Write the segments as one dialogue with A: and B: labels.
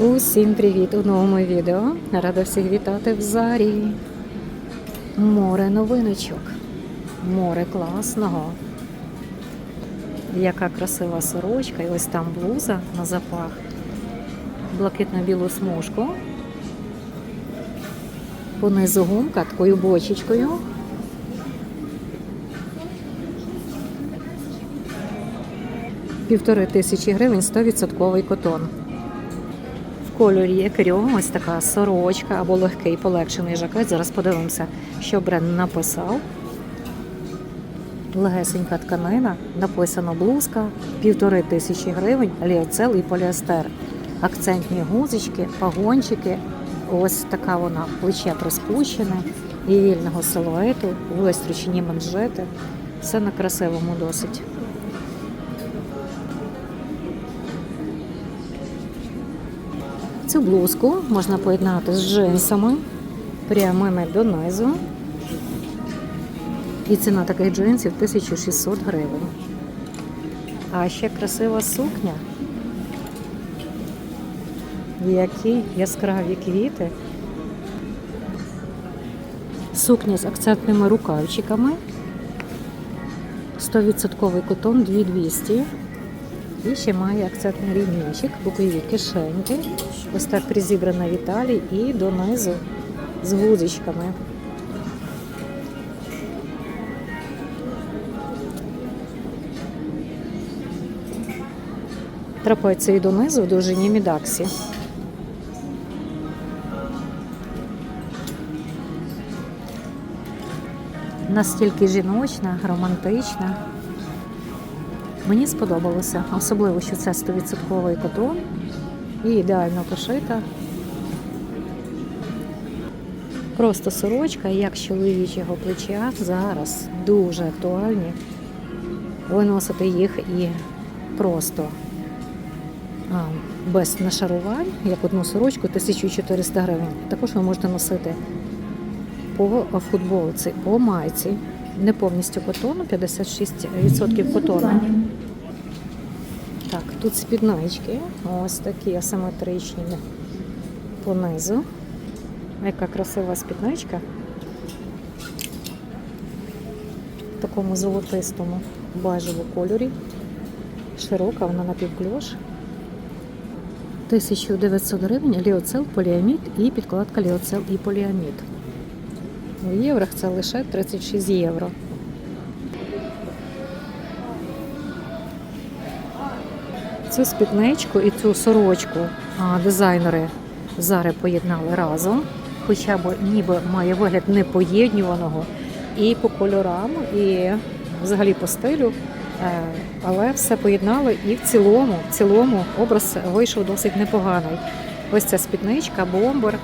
A: Усім привіт у новому відео. Рада всіх вітати в Зарі. Море новиночок. Море класного. Яка красива сорочка, і ось там блуза на запах. Блакитно-білу смужку. Понизу гумка такою бочечкою. Півтори тисячі гривень 100% котон. Кольорі екрю ось така сорочка або легкий полегшений жакет. Зараз подивимося, що бренд написав. Легесенька тканина, написано блузка, півтори тисячі гривень, ліоцел і поліестер. Акцентні гузочки, пагончики. Ось така вона плече приспущене, і вільного силуету, вистрічені манжети. Все на красивому досить. Цю блузку можна поєднати з джинсами прямими донизу. І ціна таких джинсів 1600 гривень. А ще красива сукня. Які яскраві квіти. Сукня з акцентними рукавчиками. 100% котон 2200. І ще має акцентний рівничок, бокові кишеньки. Ось так призібрана в Італії і донизу з гудзичками. Трапеції донизу в довжині мідаксі. Настільки жіночна, романтична. Мені сподобалося, особливо, що це 100% котон і ідеально пошита. Просто сорочка, як з чоловічого плеча, зараз дуже актуальні. Виносити їх і просто а, без нашарувань, як одну сорочку, 1400 гривень. Також ви можете носити по футболці, по майці. Не повністю котону, 56% котону. Тут спіднички, ось такі асиметричні понизу. Яка красива спідничка. В такому золотистому бежевому кольорі. Широка, вона напівкльош. 1900 гривень, ліоцел, поліамід і підкладка ліоцел і поліамід. У єврах це лише 36 євро. Цю спідничку і цю сорочку дизайнери зараз поєднали разом, хоча б ніби має вигляд непоєднюваного і по кольорам, і взагалі по стилю. Е, Але все поєднали і в цілому, в цілому образ вийшов досить непоганий. Ось ця спідничка, бомбер.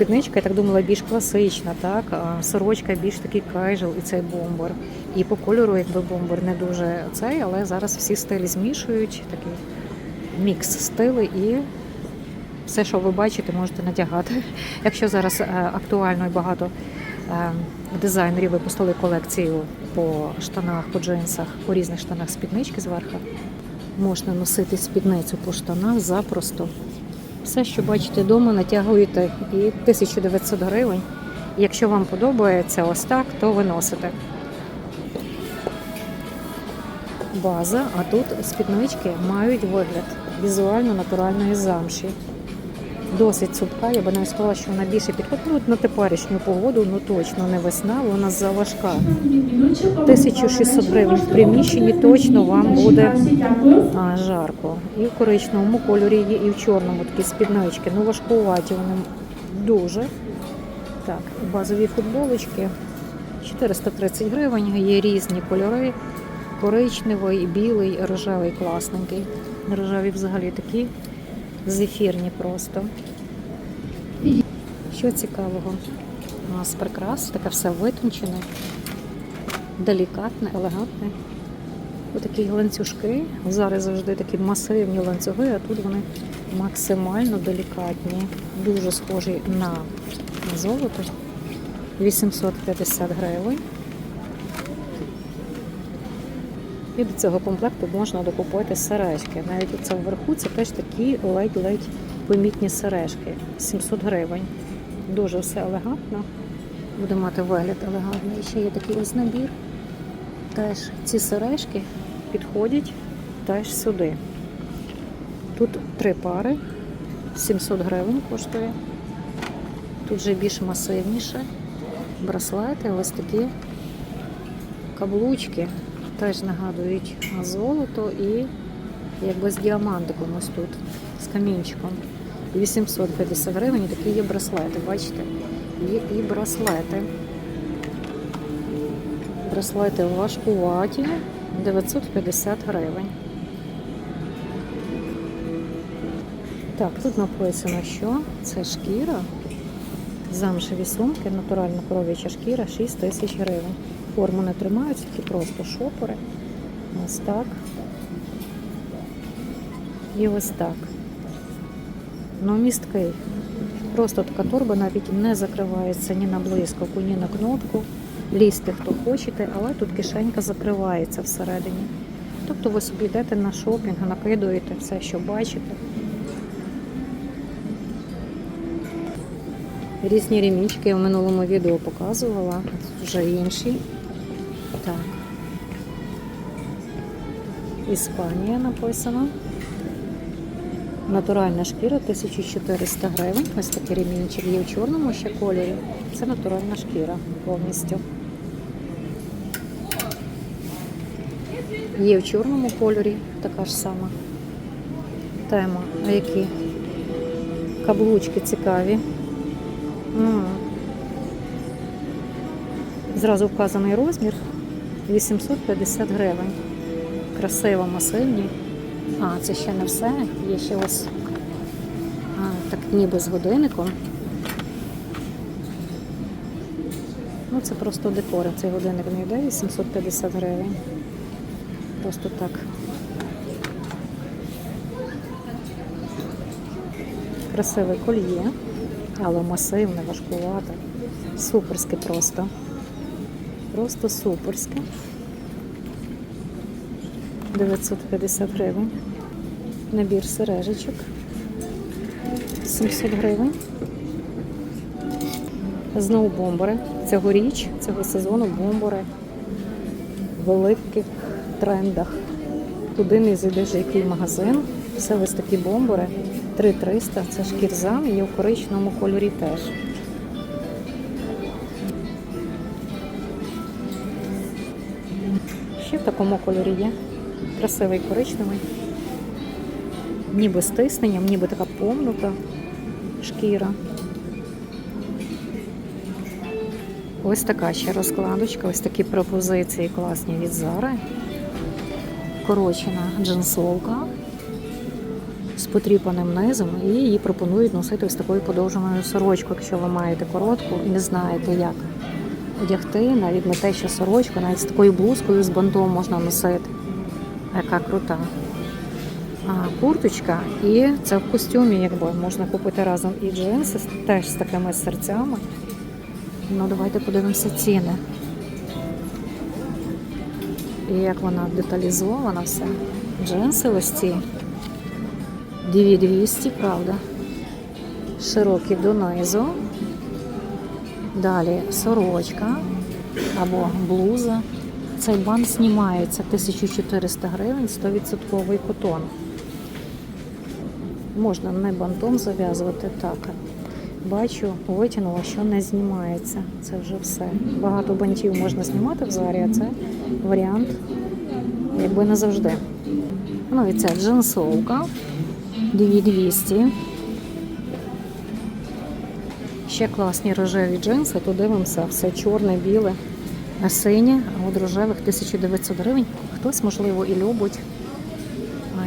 A: Спідничка, я так думала, більш класична, так? А сорочка більш такий кайжел і цей бомбер. І по кольору, якби бомбер не дуже цей, але зараз всі стилі змішують, такий мікс стилей і все, що ви бачите, можете надягати. Якщо зараз е, актуально і багато е, дизайнерів випустили колекцію по штанах, по джинсах, по різних штанах спіднички зверху, можна носити спідницю по штанах запросто. Все, що бачите вдома, натягуєте і 1900 гривень. Якщо вам подобається ось так, то виносите. База, а тут спіднички мають вигляд візуально натуральної замші. Досить цупка, я би навіть сказала, що вона більше підходить на теперішню погоду, ну точно не весна, вона заважка. 1600 гривень в приміщенні точно вам буде а, жарко. І в коричневому кольорі є, і в чорному такі спіднички. Ну важкуваті вони дуже. Так, базові футболочки 430 гривень, є різні кольори. Коричневий, білий, рожевий, класненький. Рожеві взагалі такі зефірні просто. Що цікавого? У нас прикрас, таке все витончене, делікатне, елегантне. Отакі ланцюжки. Зараз завжди такі масивні ланцюги, а тут вони максимально делікатні. Дуже схожі на золото. 850 гривень. І до цього комплекту можна докупити сережки. Навіть оце вверху це теж такі ледь-ледь помітні сережки. 700 гривень. Дуже все елегантно. Буде мати вигляд елегантний. І ще є такий ось набір. Теж ці сережки підходять теж сюди. Тут три пари, 700 гривень коштує. Тут вже більш масивніше. Браслети, ось такі каблучки теж нагадують золото і якби з діамантиком ось тут, з камінчиком. 850 гривень такі є браслети, бачите? Є і браслети. Браслети важкуваті 950 гривень. Так, тут написано, що це шкіра, замшеві сумки, натуральна коров'яча шкіра 6 тисяч гривень. Форму не тримають, такі просто шопори. Ось так. І ось так. Ну, місткий. Просто така торба навіть не закривається ні на блискавку, ні на кнопку. Лізьте, хто хочете, але тут кишенька закривається всередині. Тобто ви собі йдете на шопінг, накидуєте все, що бачите. Різні ремічки я в минулому відео показувала, вже інші. Так. Іспанія написано. Натуральна шкіра 1400 гривень. Ось такий ремінчик є в чорному ще кольорі. Це натуральна шкіра повністю. Є в чорному кольорі така ж сама тема. А які каблучки цікаві. М. Зразу вказаний розмір 850 гривень. Красиво, масивні. А, це ще не все. Є ще ось а, так ніби з годинником. Ну, це просто декор. Цей годинник не йде 850 гривень. Просто так. Красиве кольє, але масивне, важкувате. Суперське просто. Просто суперське. 950 гривень. Набір сережечок. 700 гривень. Знову бомбери. Цьогоріч, цього сезону бомбери в великих трендах. Туди не зайдеш який магазин. Все ось такі бомбери. 3300. Це шкірзам і є в коричневому кольорі теж. Ще в такому кольорі є. Красивий коричневий. Ніби з тисненням, ніби така помнута шкіра. Ось така ще розкладочка, ось такі пропозиції класні від Зари. Корочена джинсовка з потріпаним низом і її пропонують носити ось такою подовженою сорочкою, якщо ви маєте коротку і не знаєте, як одягти, навіть не те, що сорочку, навіть з такою блузкою з бантом можна носити. Яка крута. А, курточка, і це в костюмі, якби можна купити разом і джинси теж з такими серцями. Ну, давайте подивимося ціни. І як вона деталізована все. Джинси ось ці. 2200, правда. Широкі донизу. Далі сорочка або блуза. Цей бант знімається 1400 гривень, 100% котон. Можна не бантом зав'язувати так. Бачу, витягнула, що не знімається. Це вже все. Багато бантів можна знімати в зарі, а це варіант якби не завжди. Ну і це джинсовка 2200. Ще класні рожеві джинси, то дивимося, все чорне, біле, а синє, а от рожевих 1900 гривень. Хтось, можливо, і любить.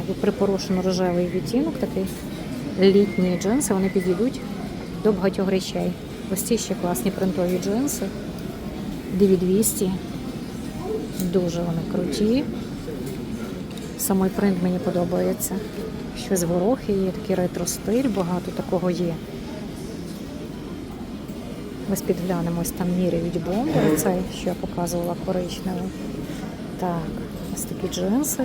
A: І припорошено рожевий відтінок такий. Літні джинси, вони підійдуть до багатьох речей. Ось ці ще класні принтові джинси. 2200. Дуже вони круті. Самий принт мені подобається. Щось горохи є, такий ретро-стиль, багато такого є. Ось підглянемо, ось там міряють бомби, цей, що я показувала коричневий. Так, Ось такі джинси.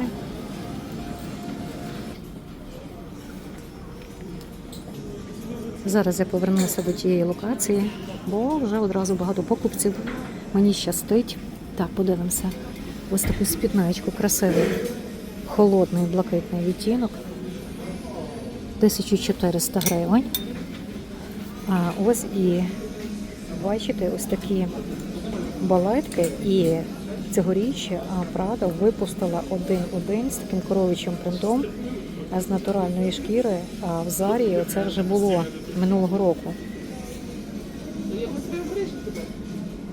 A: Зараз я повернуся до тієї локації, бо вже одразу багато покупців. Мені щастить. Так, подивимося. Ось таку спідничку, красивий, холодний блакитний відтінок. 1400 гривень. А ось і бачите, ось такі балетки. І цьогоріч Прада випустила один-один з таким коровичим принтом з натуральної шкіри. А в Зарі це вже було минулого року.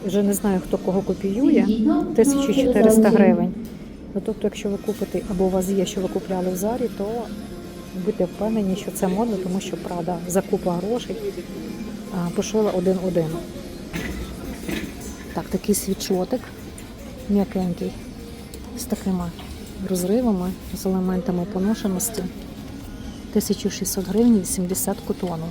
A: Вже не знаю, хто кого копіює. 1400 гривень. Ну, тобто, якщо ви купите, або у вас є, що ви купляли в Зарі, то будьте впевнені, що це модно, тому що Прада за купу грошей пошила один-один. Так, такий свічотик м'якенький, з такими розривами, з елементами поношеності. 1600 гривень 80 котону.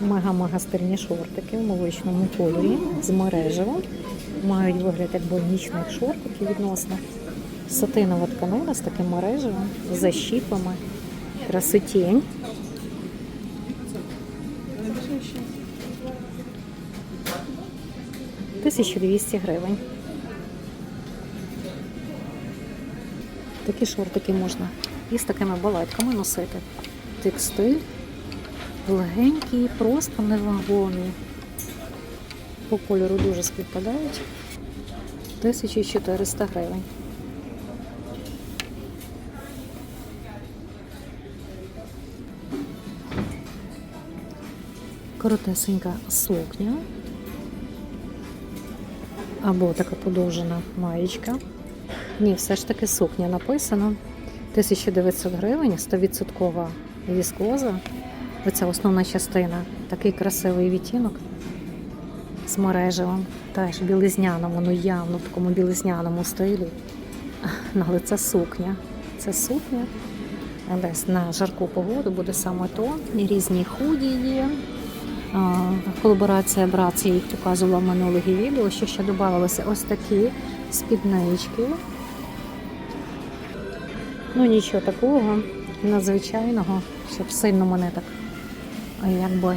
A: Мега-мега стильні шортики в молочному кольорі з мережевим. Мають вигляд як больничних шортиків відносно. Сатинова тканина з таким мережевим, защіпами, красотінь. 1200 гривень. Такі шортики можна і з такими балетками носити. Текстиль легенькі, просто невагомі. По кольору дуже співпадають. 1400 гривень. Коротесенька сукня. Або така подовжена маєчка. Ні, все ж таки сукня написано. 1900 гривень, 100% віскоза. Оця основна частина. Такий красивий відтінок з мережевим, теж білизняному, ну явно в такому білизняному стилі. Але це сукня. Це сукня. Десь на жарку погоду буде саме то. Різні худі є. Колаборація братці, я їх показувала в минулих відео. Що ще додавалося ось такі спіднички. Ну нічого такого надзвичайного, щоб сильно мене так якби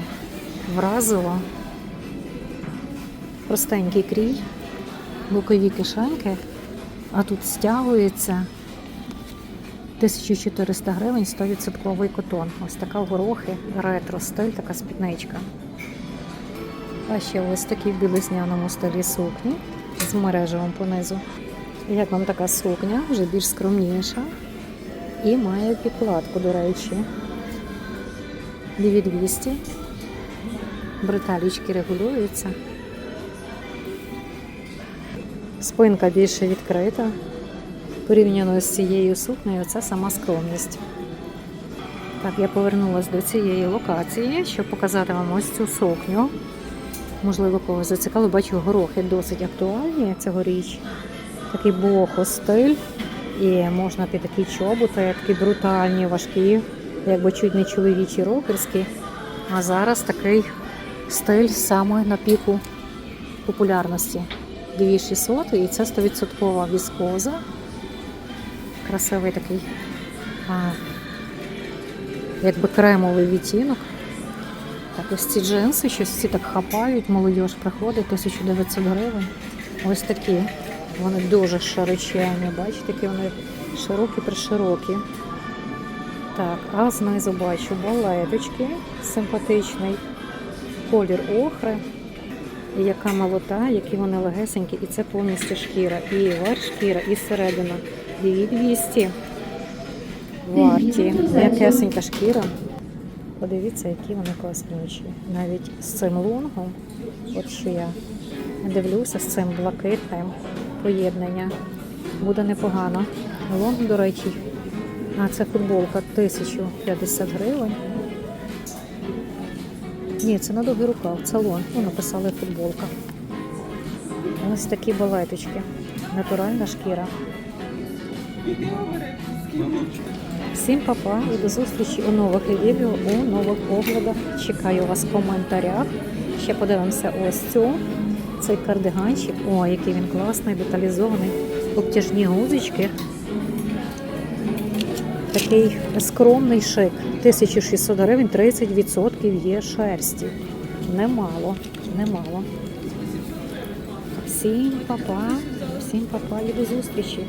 A: вразило. Простенький крій, бокові кишеньки, а тут стягується 1400 гривень 100% котон. Ось така горохи, ретро стиль, така спідничка. А ще ось такі в білесняному стилі сукні з мережевим понизу. Як вам така сукня, вже більш скромніша. І має підкладку, до речі. 2200. Бриталічки регулюються. Спинка більше відкрита. Порівняно з цією сукнею, це сама скромність. Так, я повернулася до цієї локації, щоб показати вам ось цю сукню. Можливо, когось зацікавило. Бачу, горохи досить актуальні цьогоріч. Такий бохо стиль. І можна під такі чоботи, такі брутальні, важкі, якби чуть не чоловічі рокерські. А зараз такий стиль саме на піку популярності. 2600 і це 100% віскоза. Красивий такий, а, якби кремовий відтінок. Так, ось ці джинси, щось всі так хапають, молодіж приходить, 1900 гривень. Ось такі. Вони дуже широченні, бачите, які вони широкі приширокі. Так, а знизу бачу балеточки, симпатичний колір охри. І яка молота, які вони легесенькі, і це повністю шкіра. І верх шкіра, і середина. 2200 варті. М'якесенька шкіра. Подивіться, які вони класнючі. Навіть з цим лонгом, от що я дивлюся, з цим блакитним поєднання. Буде непогано. Лонг, до речі, а це футболка 1050 гривень. Ні, це на довгий рукав, це лон. Ну, написали футболка. Ось такі балеточки. Натуральна шкіра. Всім папа і до зустрічі у нових відео, у нових оглядах. Чекаю вас в коментарях. Ще подивимося ось цю Цей кардиганчик, о, який він класний, деталізований. Обтяжні гузички. Такий скромний шик. 1600 гривень, 30% є шерсті. Немало, немало. Всім папа, всім папа і до зустрічі.